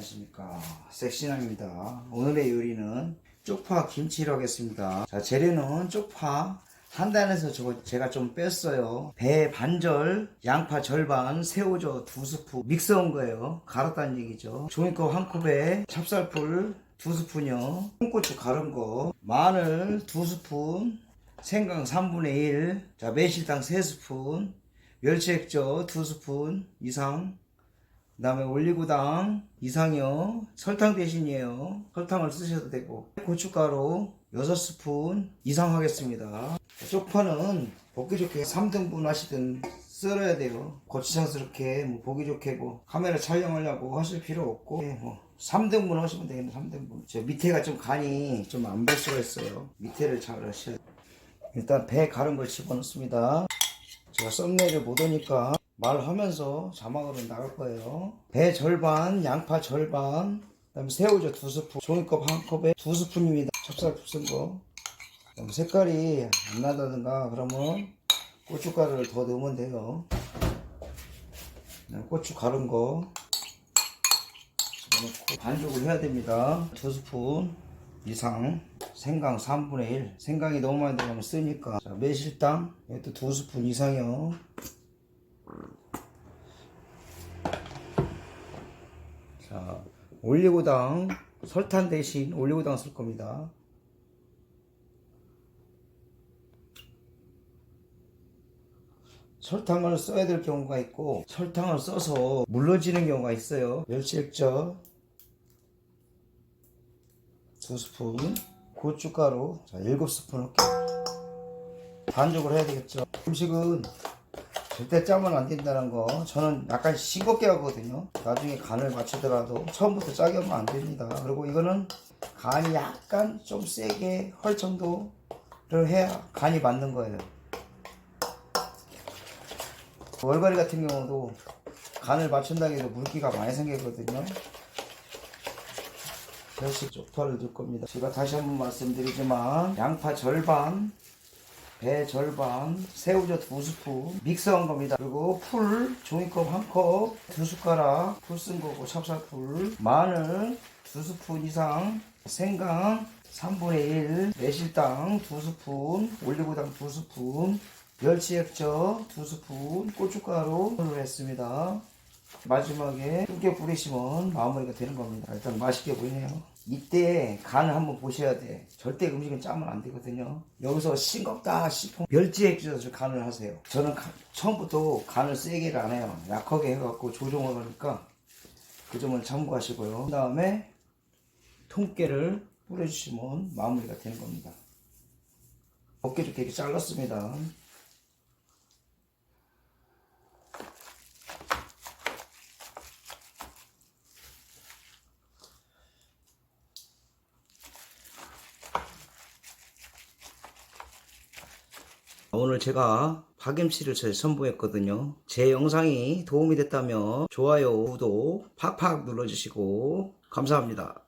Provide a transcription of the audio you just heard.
안녕하십니까. 섹시남입니다. 오늘의 요리는 쪽파 김치를 하겠습니다. 자 재료는 쪽파. 한 단에서 저 제가 좀 뺐어요. 배 반절 양파 절반 새우젓 두 스푼. 믹서한 거예요. 갈았다는 얘기죠. 종이컵 한 컵에 찹쌀풀 두 스푼이요. 홍고추 갈은 거. 마늘 두 스푼. 생강 3분의 1 자, 매실당 3스푼. 멸치 액젓 2스푼. 이상 그 다음에 올리고당 이상이요 설탕 대신이에요. 설탕을 쓰셔도 되고 고춧가루 6스푼 이상 하겠습니다. 쪽파는 보기 좋게 3등분 하시든 썰어야 돼요. 거추장스럽게 뭐 보기 좋게 뭐 카메라 촬영하려고 하실 필요 없고 예, 뭐 3등분 하시면 되겠네 3등분. 저 밑에가 좀 간이 좀 안 볼 수가 있어요. 밑에를 잘 하셔야 돼요 일단 배 가른 걸 집어넣습니다. 제가 썸네일을 못 오니까 말하면서 자막으로 나갈 거예요. 배 절반, 양파 절반, 그다음에 새우젓 두 스푼, 종이컵 한 컵에 두 스푼입니다. 찹쌀풀 쓴 거. 그다음에 색깔이 안 나다든가 그러면 고춧가루를 더 넣으면 돼요. 고추 가른 거 집어넣고 반죽을 해야 됩니다. 두 스푼 이상 생강 3분의 1 생강이 너무 많이 들어가면 쓰니까 자, 매실당 이것도 두 스푼 이상이요 자 올리고당 설탕 대신 올리고당 쓸 겁니다. 설탕을 써야 될 경우가 있고 설탕을 써서 물러지는 경우가 있어요. 멸치 액젓 두 스푼 고춧가루 자, 7스푼 할게요. 반죽을 해야 되겠죠. 음식은 절대 짜면 안 된다는 거 저는 약간 싱겁게 하거든요. 나중에 간을 맞추더라도 처음부터 짜게 하면 안 됩니다. 그리고 이거는 간이 약간 좀 세게 할 정도를 해야 간이 맞는 거예요. 월가리 같은 경우도 간을 맞춘다고 해도 물기가 많이 생기거든요. 별식 쪽파를 넣을 겁니다. 제가 다시 한번 말씀드리지만 양파 절반, 배 절반, 새우젓 두 스푼 믹서한 겁니다. 그리고 풀 종이컵 한 컵, 두 숟가락 풀 쓴 거고 찹쌀풀, 마늘 두 스푼 이상, 생강 3분의 1, 매실당 두 스푼, 올리고당 두 스푼, 멸치 액젓 두 스푼, 고춧가루를 했습니다. 마지막에 뚜개 뿌리시면 마무리가 되는 겁니다. 일단 맛있게 보이네요. 이때 간을 한번 보셔야 돼. 절대 음식은 짜면 안 되거든요. 여기서 싱겁다 싶으면 멸치 액젓을 간을 하세요. 저는 가- 처음부터 간을 세게 안 해요. 약하게 해갖고 조정을 하니까 그 점은 참고하시고요. 그 다음에 통깨를 뿌려주시면 마무리가 되는 겁니다. 어깨 좋게 이렇게 잘랐습니다. 오늘 제가 제 선보였거든요. 제 영상이 도움이 됐다면 좋아요, 구독 팍팍 눌러주시고 감사합니다.